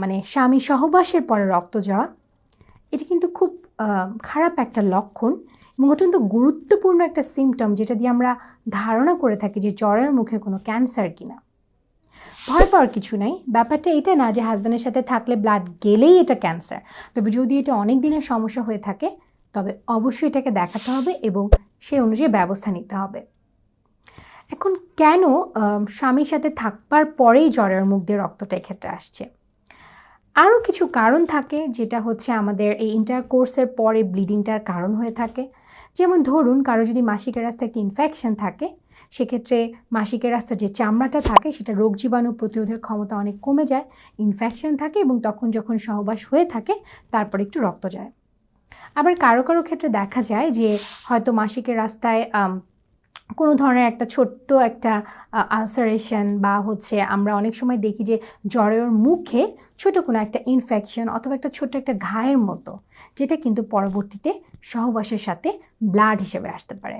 মানে স্বামী সহবাসের পরে রক্ত যাওয়া, এটি কিন্তু খুব খারাপ একটা লক্ষণ এবং অত্যন্ত গুরুত্বপূর্ণ একটা সিমটম যেটা দিয়ে আমরা ধারণা করে থাকি যে জ্বরের মুখে কোনো ক্যান্সার কিনা। ভয় পাওয়ার কিছু নাই। ব্যাপারটা এটা না যে হাজব্যান্ডের সাথে থাকলে ব্লাড গেলেই এটা ক্যান্সার তবে যদি এটা অনেক দিনের সমস্যা হয়ে থাকে, তবে অবশ্যই এটাকে দেখাতে হবে এবং সেই অনুযায়ী ব্যবস্থা নিতে হবে। এখন কেন স্বামীর সাথে থাকবার পরেই জ্বরের মুখ দিয়ে রক্তটা এক্ষেত্রে আসছে? আরও কিছু কারণ থাকে, যেটা হচ্ছে আমাদের এই ইন্টার কোর্সের পরে ব্লিডিংটার কারণ হয়ে থাকে। যেমন ধরুন, কারও যদি মাসিকের রাস্তায় একটা ইনফেকশন থাকে, সেক্ষেত্রে মাসিকের রাস্তার যে চামড়াটা থাকে, সেটা রোগ জীবাণু প্রতিরোধের ক্ষমতা অনেক কমে যায়। ইনফেকশন থাকে এবং তখন যখন সহবাস হয়ে থাকে, তারপর একটু রক্ত যায়। আবার কারও কারও ক্ষেত্রে দেখা যায় যে হয়তো মাসিকের রাস্তায় কোনো ধরনের একটা ছোট্ট একটা আলসারেশন বা হচ্ছে আমরা অনেক সময় দেখি যে জ্বরের মুখে ছোট কোনো একটা ইনফেকশন অথবা একটা ছোট্ট একটা ঘায়ের মতো, যেটা কিন্তু পরবর্তীতে সহবাসের সাথে ব্লাড হিসেবে আসতে পারে।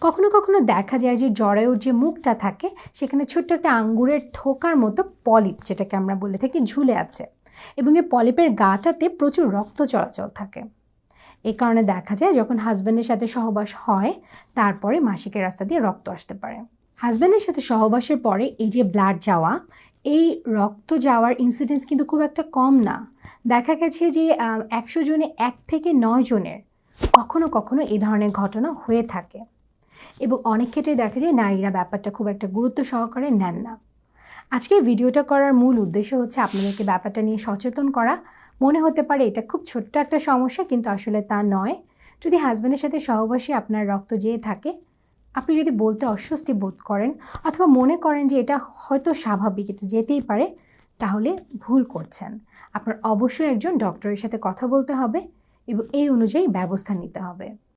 কখনো কখনো দেখা যায় যে জরায়ুর যে মুখটা থাকে, সেখানে ছোট্ট একটা আঙ্গুরের ঠোকার মতো পলিপ যেটাকে আমরা বলে থাকি ঝুলে আছে এবং এই পলিপের গাটাতে প্রচুর রক্ত চলাচল থাকে। এই কারণে দেখা যায় যখন হাজব্যান্ডের সাথে সহবাস হয়, তারপরে মাসিকের রাস্তা দিয়ে রক্ত আসতে পারে। হাজব্যান্ডের সাথে সহবাসের পরে এই যে ব্লাড যাওয়া, এই রক্ত যাওয়ার ইনসিডেন্স কিন্তু খুব একটা কম না। দেখা গেছে যে একশো জনে এক থেকে নয় জনের কখনো কখনো এই ধরনের ঘটনা হয়ে থাকে। এবং অনেক ক্ষেত্রে দেখা যায় নারীরা ব্যাপারটা খুব একটা গুরুত্ব সহকারে নেন না। আজকের ভিডিওটা করার মূল উদ্দেশ্য হচ্ছে আপনাদেরকে ব্যাপারটা নিয়ে সচেতন করা। মনে হতে পারে এটা খুব ছোট্ট একটা সমস্যা, কিন্তু আসলে তা নয়। যদি হাজব্যান্ডের সাথে সহবাসী আপনার রক্ত যেয়ে থাকে, আপনি যদি বলতে অস্বস্তি বোধ করেন অথবা মনে করেন যে এটা হয়তো স্বাভাবিক, এটা যেতেই পারে, তাহলে ভুল করছেন। আপনার অবশ্যই একজন ডক্টরের সাথে কথা বলতে হবে এবং এই অনুযায়ী ব্যবস্থা নিতে হবে।